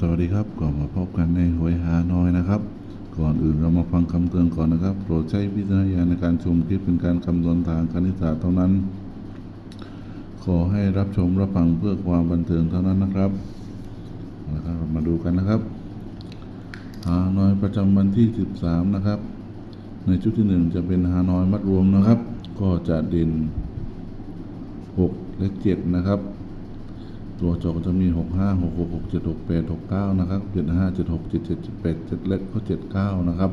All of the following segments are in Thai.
สวัสดีครับก่อนมาพบกันในหวยหาน้อยนะครับ ก่อนอื่นเรามาฟังคำเตือนก่อนนะครับโปรดใช้วิจารณญาณในการชมคลิปเป็นการคำนวณทางคณิตศาสตร์เท่านั้น ขอให้รับชมรับฟังเพื่อความบันเทิงเท่านั้นนะครับนะครับมาดูกันนะครับ หาน้อยประจำวันที่ 13 นะครับ ในชุดที่ 1 จะเป็นหาน้อยมัดรวมนะครับ ก็จะเด่น 6 และ 7 นะครับ ตัวจอก็จะมี 6 5 6 6 6 7 6 8 6 9 นะครับ 7 5 7 6 7 7 7 8 7 เล็กก็ 7 9 นะครับ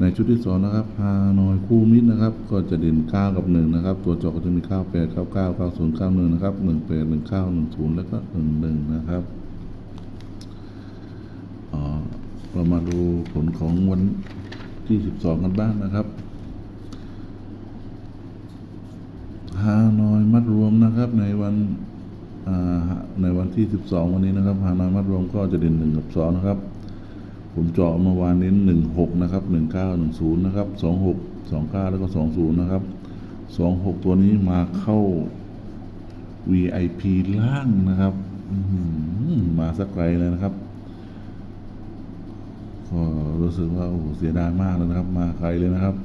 ในชุดที่สองนะครับฮานอยคู่มิตรนะครับ ก็จะเด่น 9 กับ 1 นะครับ ตัวจอก็จะมี 98 99 90 91 นะครับ 18 19 10 แล้วก็ 11 นะครับเรามาดูผลของวันที่ 12 กันบ้างนะครับฮานอยมัดรวมนะครับในวัน ในวันที่ 12 วันนี้นะครับฮานอยมัดรวมก็จะเด่น1กับ2นะครับ ผมเจาะเมื่อวานนี้16 นะครับ 19 10 นะครับ 26 29 แล้วก็ 20 นะครับ 26 ตัวนี้มาเข้า VIP ล่างนะครับมาสักไกลเลยนะครับก็รู้สึกว่าโอ้เสียดายมากเลยนะครับ มาไกลเลยนะครับ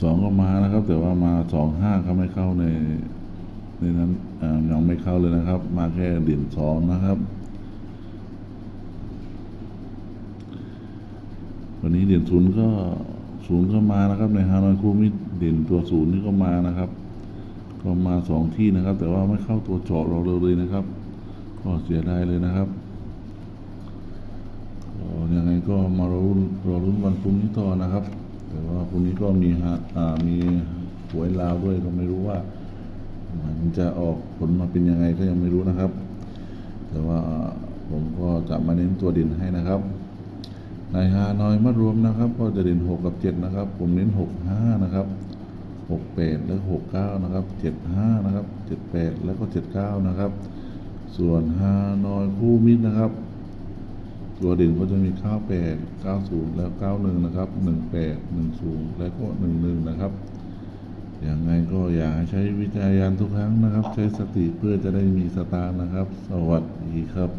สองก็มานะครับ แต่ว่ามาสองห้าเขาไม่เข้าใน นนั้นยังไม่เข้าเลยนะครับ มาแค่เด่นสองนะครับ วันนี้เด่นศูนย์ก็ศูนย์ก็มานะครับ ในฮานอยคูมิเด่นตัวศูนย์นี่ก็มานะครับ ก็มาสองที่นะครับ แต่ว่าไม่เข้าตัวเจาะเราเลยนะครับ ก็เสียดายเลยนะครับยังไงก็มารอรุ้นรอรุ้นวันพรุ่งนี้ต่อนะครับ แต่ว่าพรุ่งนี้ก็มีฮะมีหวยลาวด้วยก็ไม่รู้ว่า มันจะออกผลมาเป็นยังไงก็ยังไม่รู้นะครับ แต่ว่าผมก็จะมาเน้นตัวด่นให้นะครับในฮานอยมารวมนะครับ ก็จะเด่น 6 กับ 7 นะครับ ผมเน้น 6 5 นะครับ6 8 แล้ว6 9 นะครับ 7 5 นะครับ 7 8 แล้วก็ 7 9 นะครับ ส่วนฮานอยคู่มิตรนะครับ ตัวเด่นก็จะมี 98 90 แล้ว 91 นะครับ 18 10 แล้วก็ 11 นะครับ อย่างไงก็อยากใช้วิจารยานทุกครั้งนะครับ ใช้สติเพื่อจะได้มีสตางค์นะครับ สวัสดีครับ